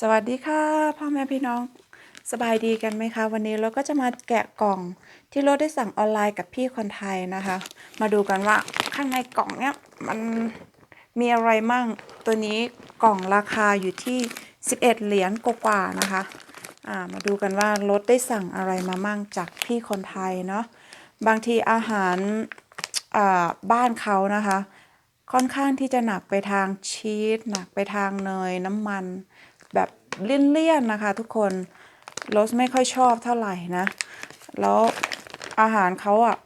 สวัสดีค่ะพ่อแม่พี่น้องสบายดีกันไหมคะ วันนี้เราก็จะมาแกะกล่องที่เราได้สั่งออนไลน์กับพี่คนไทยนะคะ มาดูกันว่าข้างในกล่องเนี้ยมันมีอะไรมั่งตัวนี้กล่องราคาอยู่ที่ 11 เหรียญกว่าๆนะคะอ่ามาดูกันว่ารถได้สั่งอะไรมามั่งจากพี่คนไทยเนาะบางทีอาหารอ่าบ้านเขานะคะ ค่อนข้างที่จะหนักไปทางชีสหนักไปทางเนยน้ำมัน แบบเลี่ยนๆนะคะ ทุกคนโรสไม่ค่อยชอบเท่าไหร่นะ แล้วอาหารเขาอะ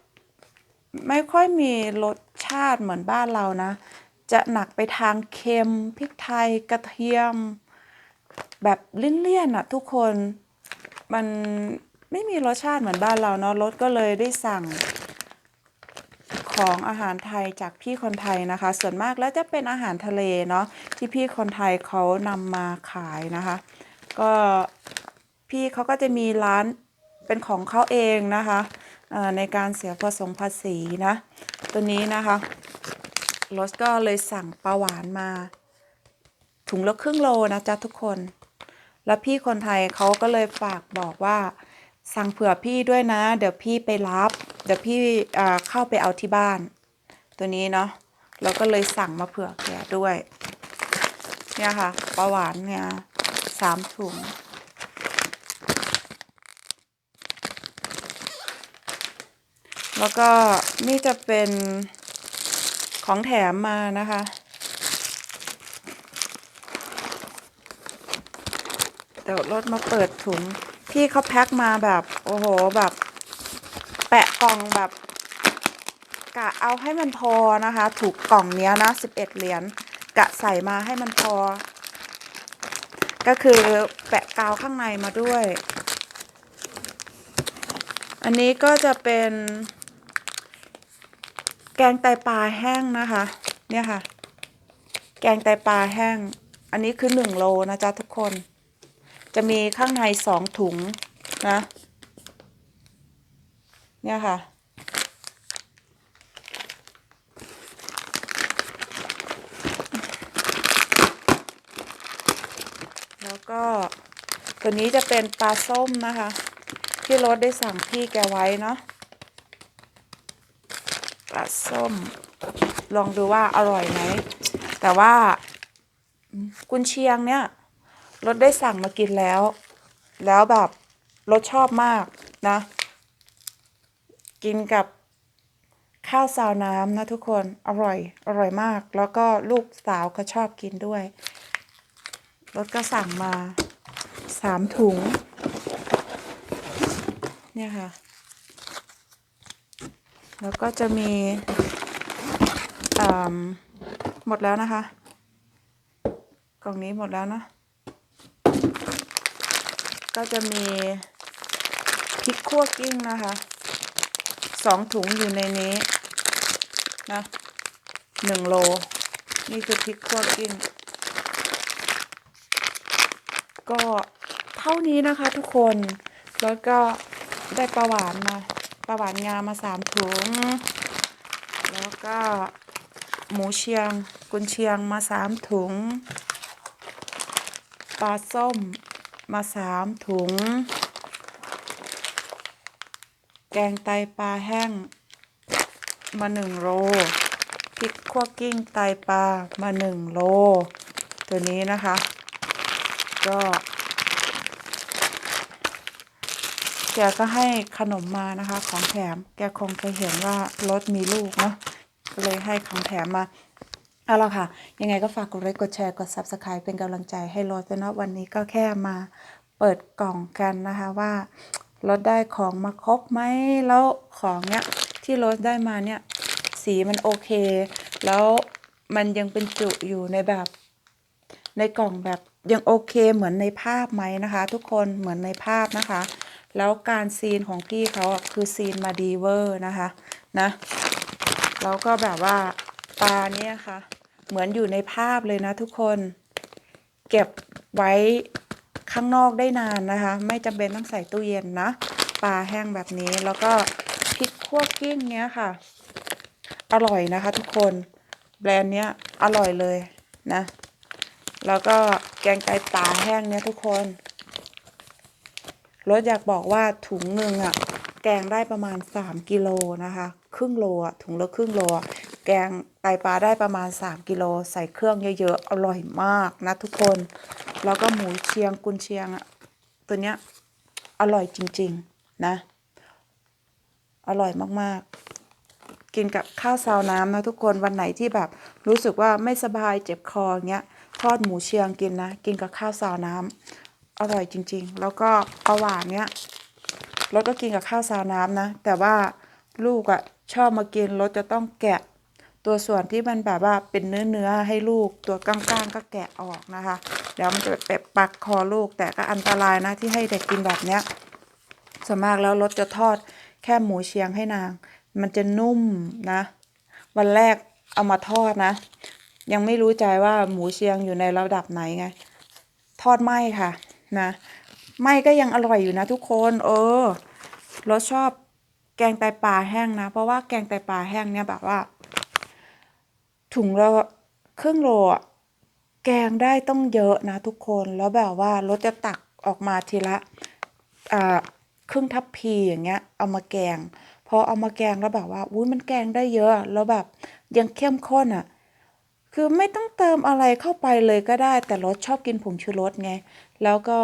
ไม่ค่อยมีรสชาติเหมือนบ้านเรานะ จะหนักไปทางเค็มพริกไทยกระเทียม แบบเลี่ยนๆอะทุกคนมันไม่มีรสชาติเหมือนบ้านเราเนาะรสก็เลยได้สั่ง ของอาหารไทยจากพี่คนไทยนะคะ ส่วนมากแล้วจะเป็นอาหารทะเลเนาะที่พี่คนไทยเขานำมาขายนะคะ ก็พี่เขาก็จะมีร้านเป็นของเขาเองนะคะในการเสียภาษีภาษีนะ ตัวนี้นะคะรสก็เลยสั่งปลาหวานมา ถุงละครึ่งโลนะจ๊ะทุกคน แล้วพี่คนไทยเขาก็เลยฝากบอกว่า สั่งเผื่อพี่ด้วยนะ เดี๋ยวพี่ไปรับเดี๋ยวพี่อ่าเข้าไปเอาที่บ้าน ตัวนี้เนาะเราก็เลยสั่งมาเผื่อแกด้วย เนี่ยค่ะปลาหวานเนี่ยสามถุงแล้วก็นี่จะเป็นของแถมมานะคะ เดี๋ยวรถมาเปิดถุง พี่เขาแพ็คมาแบบ โอ้โหแบบ กล่องแบบกะเอาให้มันพอนะคะ ถูกกล่องเนี้ยนะสิบเอ็ดเหรียญกะใส่มาให้มันพอ ก็คือแปะกาวข้างในมาด้วย อันนี้ก็จะเป็น แกงไตปลาแห้งนะคะ เนี่ยค่ะ แกงไตปลาแห้ง อันนี้คือหนึ่งโลนะจ๊ะทุกคน จะมีข้างในสองถุงนะ เนี่ยค่ะ แล้วก็ตัวนี้จะเป็นปลาส้มนะคะ ที่รถได้สั่งพี่แกไว้เนาะปลาส้ม ลองดูว่าอร่อยไหม แต่ว่ากุนเชียงเนี่ยรถได้สั่งมากินแล้ว แล้วแบบรสชอบมากนะ กินกับข้าวซาวน้ำนะทุกคนอร่อยอร่อยมาก แล้วก็ลูกสาวก็ชอบกินด้วยรถก็สั่งมาสามถุง เนี่ยค่ะ แล้วก็จะมีอ่าหมดแล้วนะคะ กล่องนี้หมดแล้วนะ ก็จะมีพริกคั่วกิ้งนะคะ สองถุงอยู่ในนี้นะหนึ่งโล นี่คือพริกคั่วกิ้งก็เท่านี้นะคะทุกคนแล้วก็ได้ปลาหวานมาปลาหวานงามาสามถุง แล้วก็หมูเชียงกุนเชียงมาสามถุง ปลาส้มมาสามถุง แกงไตปลาแห้ง มาหนึ่งโลพริกคั่วกิ้งไตปลามาหนึ่งโล ตัวนี้นะคะ ก็แกก็ให้ขนมมานะคะ ของแถมแกคงเคยเห็นว่ารถมีลูกเนาะก็เลยให้ของแถมมาเอาละค่ะ ยังไงก็ฝากกดไลค์กดแชร์กด Subscribe เป็นกำลังใจให้รถด้วยนะวันนี้ก็แค่มาเปิดกล่องกันนะคะว่า รถได้ของมาครบไหมแล้วของเนี้ยที่รถได้มาเนี่ยสีมันโอเค แล้วมันยังเป็นจุอยู่ในแบบ ในกล่องแบบยังโอเคเหมือนในภาพไหมนะคะ ทุกคนเหมือนในภาพนะคะ แล้วการซีนของพี่เขาคือซีนมาดีเวอร์นะคะนะแล้วก็แบบว่าปลาเนี่ยค่ะ เหมือนอยู่ในภาพเลยนะทุกคน เก็บไว้ ข้างนอกได้นานนะคะ ไม่จำเป็นต้องใส่ตู้เย็นนะปลาแห้งแบบนี้แล้วก็พริกคั่วกิ้งเนี้ยค่ะ อร่อยนะคะ ทุกคนแบรนด์เนี้ยอร่อยเลยนะ แล้วก็แกงไตปลาแห้งเนี่ยทุกคนรถอยากบอกว่าถุงหนึ่งอะแกงได้ประมาณ 3กิโลนะคะ ครึ่งโลอะถุงละครึ่งโลแกงไตปลาได้ประมาณ 3กิโลใส่เครื่องเยอะๆอร่อยมากนะทุกคน แล้วก็หมูเชียงกุนเชียงอะตัวเนี้ยอร่อยจริง ๆ นะ อร่อยมากๆ กินกับข้าวซาวน้ำนะทุกคนวันไหนที่แบบ รู้สึกว่าไม่สบายเจ็บคออย่างเงี้ยทอดหมูเชียงกินนะ กินกับข้าวซาวน้ำอร่อยจริง ๆ แล้วก็ปลาหวานเนี้ยรถก็กินกับข้าวซาวน้ำนะ แต่ว่าลูกอะ่ะชอบมากินรถจะต้องแกะ ตัวส่วนที่มันแบบว่าเป็นเนื้อเนื้อๆให้ลูกตัวก้างๆก็แกะออกนะคะ เดี๋ยวมันจะไปปักคอลูกแต่ก็อันตรายนะที่ให้เด็กกินแบบเนี้ยส่วนมากแล้วรถจะทอดแค่หมูเชียงให้นาง มันจะนุ่มนะ วันแรกเอามาทอดนะ ยังไม่รู้ใจว่าหมูเชียงอยู่ในระดับไหนไง ทอดไหมค่ะนะไหมก็ยังอร่อยอยู่นะทุกคน เออรสชอบแกงไตปลาแห้งนะ เพราะว่าแกงไตปลาแห้งเนี่ยแบบว่า ถุงละครึ่งโลอะ แกงได้ต้องเยอะนะทุกคนแล้วแบบว่ารสจะตักออกมาทีละอ่าครึ่งทัพพีอย่างเงี้ย เอามาแกงพอเอามาแกงแล้วแบบว่าอุ้ยมันแกงได้เยอะ แล้วแบบยังเข้มข้นอะ คือไม่ต้องเติมอะไรเข้าไปเลยก็ได้ แต่รสชอบกินผงชูรสไง แล้วก็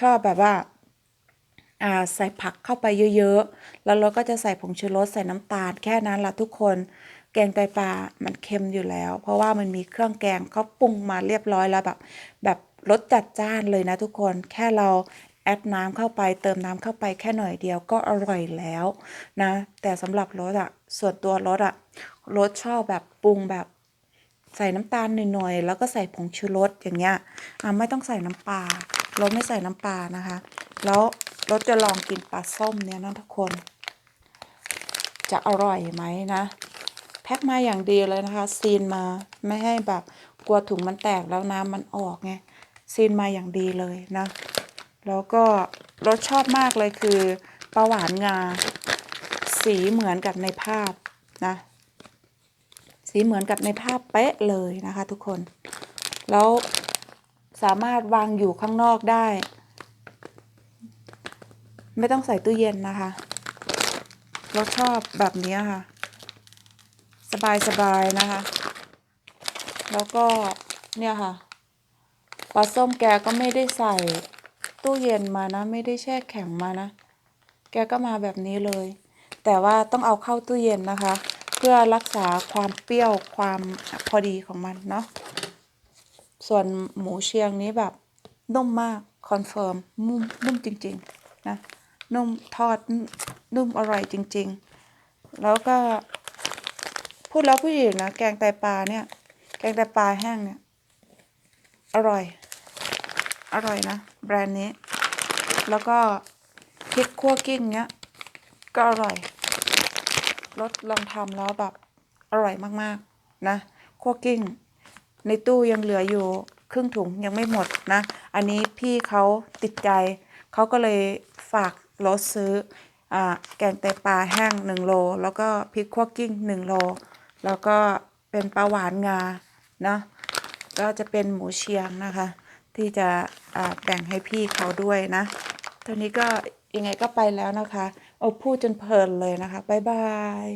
ชอบแบบว่าอ่าใส่ผักเข้าไปเยอะๆ แล้วเราก็จะใส่ผงชูรสใส่น้ำตาลแค่นั้นละทุกคน แกงไตปลา มันเค็มอยู่แล้ว เพราะว่ามันมีเครื่องแกงเขาปรุงมาเรียบร้อยแล้วแบบ แบบรสจัดจ้านเลยนะทุกคน แค่เราแอดน้ำเข้าไป เติมน้ำเข้าไปแค่หน่อยเดียวก็อร่อยแล้วนะ แต่สำหรับรสอะส่วนตัวรสอะรสชอบแบบปรุงแบบใส่น้ำตาลหน่อยๆ แล้วก็ใส่ผงชูรสอย่างเงี้ย อะไม่ต้องใส่น้ำปลา เราไม่ใส่น้ำปลานะคะ แล้วรสจะลองกินปลาส้มเนี่ยนะทุกคน จะอร่อยไหมนะ พ็คมาอย่างดีเลยนะคะ ซีนมาไม่ให้แบบกลัวถุงมันแตกแล้วน้ำมันออกไงซีนมาอย่างดีเลยนะ แล้วก็รสชอบมากเลยคือปลาหวานงา สีเหมือนกับในภาพนะ สีเหมือนกับในภาพเป๊ะเลยนะคะทุกคน แล้วสามารถวางอยู่ข้างนอกได้ ไม่ต้องใส่ตู้เย็นนะคะ เราชอบแบบนี้ค่ะ สบายสบายนะคะ แล้วก็เนี่ยค่ะปลาส้มแกก็ไม่ได้ใส่ตู้เย็นมานะ ไม่ได้แช่แข็งมานะ แกก็มาแบบนี้เลย แต่ว่าต้องเอาเข้าตู้เย็นนะคะ เพื่อรักษาความเปรี้ยวความพอดีของมันเนาะส่วนหมูเชียงนี้แบบนุ่มมากคอนเฟิร์มนุ่มนุ่มจริงๆนะนุ่มทอดนุ่มอร่อยจริง ๆ แล้วก็ พูดแล้วผู้หญิงนะ แกงไตปลาเนี่ย แกงไตปลาแห้งเนี่ย อร่อย อร่อยนะ แบรนด์นี้ แล้วก็พริกคั่วกิ้งเนี้ย ก็อร่อย รสลองทำแล้วแบบ อร่อยมากๆนะคั่วกิ้ง ในตู้ยังเหลืออยู่ครึ่งถุงยังไม่หมดนะ อันนี้พี่เขาติดใจ เขาก็เลยฝากรถซื้ออ่าแกงไตปลาแห้งหนึ่งโล แล้วก็พริกคั่วกิ้งหนึ่งโล แล้วก็เป็นปลาหวานงาเนาะก็จะเป็นหมูเชียงนะคะ ที่จะอ่าแบ่งให้พี่เขาด้วยนะตอนนี้ก็ยังไงก็ไปแล้วนะคะ เอาพูดจนเพลินเลยนะคะ บ๊ายบาย